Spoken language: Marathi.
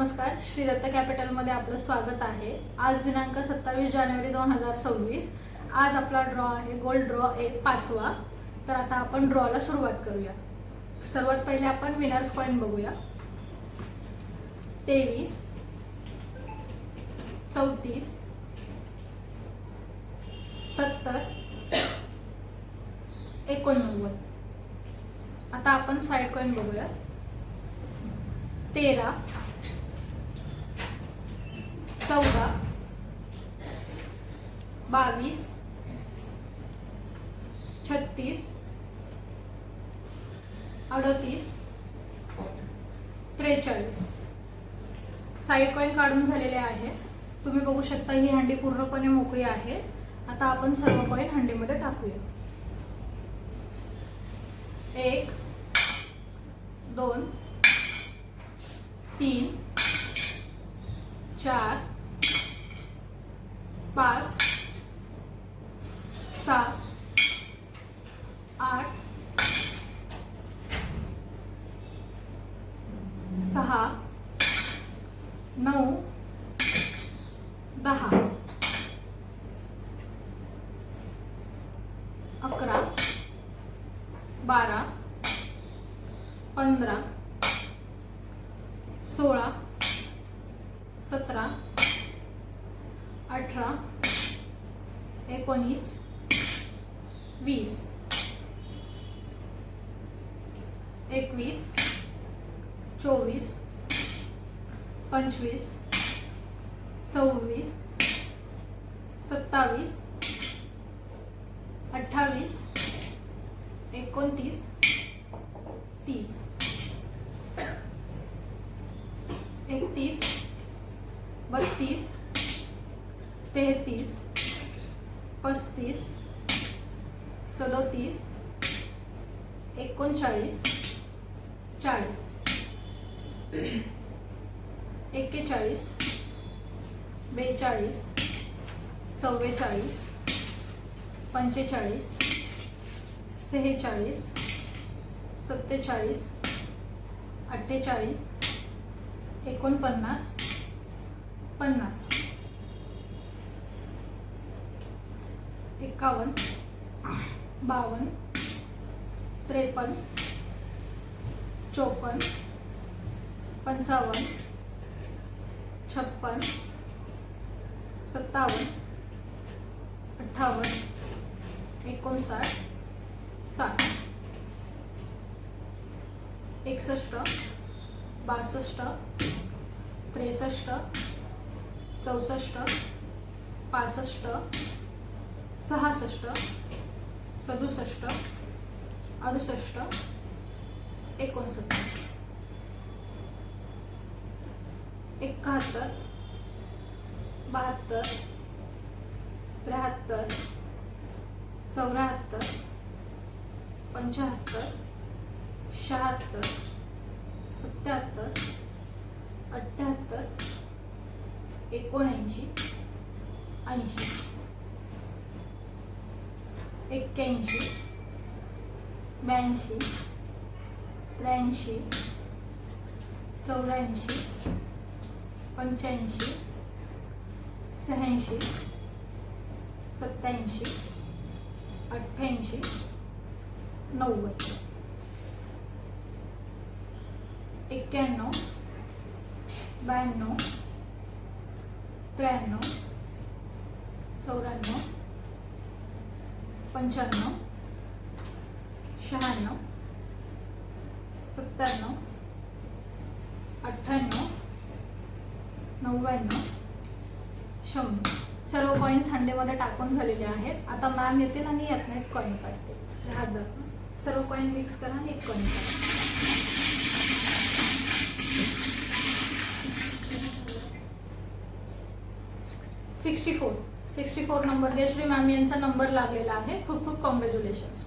नमस्कार. श्री दत्त कॅपिटलमध्ये आपलं स्वागत आहे. आज दिनांक सत्तावीस जानेवारी दोन हजार सव्वीस. आज आपला ड्रॉ आहे गोल्ड ड्रॉ एक पाचवा. तर आता आपण ड्रॉला सुरुवात करूया. सर्वात पहिले आपण विनर्स कॉईन बघूया. तेवीस चौतीस सत्तर एकोणनव्वद. आता आपण साईड कॉईन बघूया. तेरा चौदा बावीस छत्तीस अडतीस त्रेचाळीस. साईड कॉईन काढून झालेले आहे. तुम्ही बघू शकता ही हंडी पूर्णपणे मोकळी आहे. आता आपण सर्व कॉईन हंडीमध्ये टाकूया. एक दोन तीन चार पाच सात आठ सहा नऊ दहा. अकरा बारा पंधरा सोळा सतरा अठरा एकोणीस वीस एकवीस चोवीस पंचवीस सव्वीस सत्तावीस अठ्ठावीस एकोणतीस तीस. एकतीस बत्तीस तेहतीस पस्तीस सदोतीस एकोणचाळीस चाळीस. एक्केचाळीस बेचाळीस चव्वेचाळीस पंचेचाळीस सेहेचाळीस सत्तेचाळीस अठ्ठेचाळीस एकोणपन्नास पन्नास. एकावन्न बावन्न त्रेपन्न चोपन्न पंचावन्न छप्पन सत्तावन्न अठ्ठावन्न एकोणसाठ साठ एकसष्ट बासष्ट त्रेसष्ट चौसष्ट पासष्ट सहासष्ट सदुसष्ट अडुसष्ट एकोणसत्तर. एकाहत्तर बहात्तर त्र्याहत्तर चौऱ्याहत्तर पंच्याहत्तर शहात्तर सत्याहत्तर अठ्ठ्याहत्तर एकोणऐंशी ऐंशी. एक्क्याऐंशी ब्याऐंशी त्र्याऐंशी चौऱ्याऐंशी पंच्याऐंशी शहाऐंशी सत्याऐंशी अठ्ठ्याऐंशी नव्वद. एक्क्याण्णव ब्याण्णव त्र्याण्णव चौऱ्याण्णव पंच्याण्णव शहाण्णव सत्त्याण्णव अठ्ठ्याण्णव नव्याण्णव शंभर. सर्व कॉईन्स हंडेमध्ये टाकून झालेले आहेत. आता मॅम येतील आणि यातनं एक कॉईन काढते हात सर्व कॉईन मिक्स करा आणि एक कॉईन काढा. Sixty four. Sixty four number Jayashree ma'am यांचा नंबर लागलेला आहे. खूप खूप कॉंग्रॅच्युलेशन्स